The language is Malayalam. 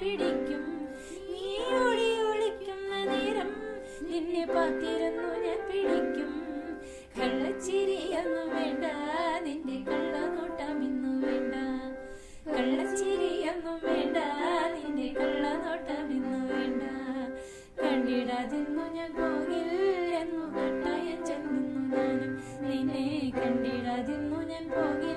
പിടിക്കും. നീ ഒളി ഒളിക്കുന്ന നേരം നിന്നെ പാത്തിരുന്നു ഞാൻ പിടിക്കും. കള്ളച്ചിരിയൊന്നും വേണ്ട നിന്റെ കള്ളനോട്ടം ഇന്നു വേണ്ട. കള്ളച്ചിരിയൊന്നും വേണ്ട നിന്റെ കള്ളനോട്ടം ഇന്നു വേണ്ട. കണ്ടിടാതിന്നു ഞാൻ പോകിൽ എന്നു കട്ടായ ചെന്നു നിന്നെ കണ്ടിടാതിന്നു ഞാൻ പോകിൽ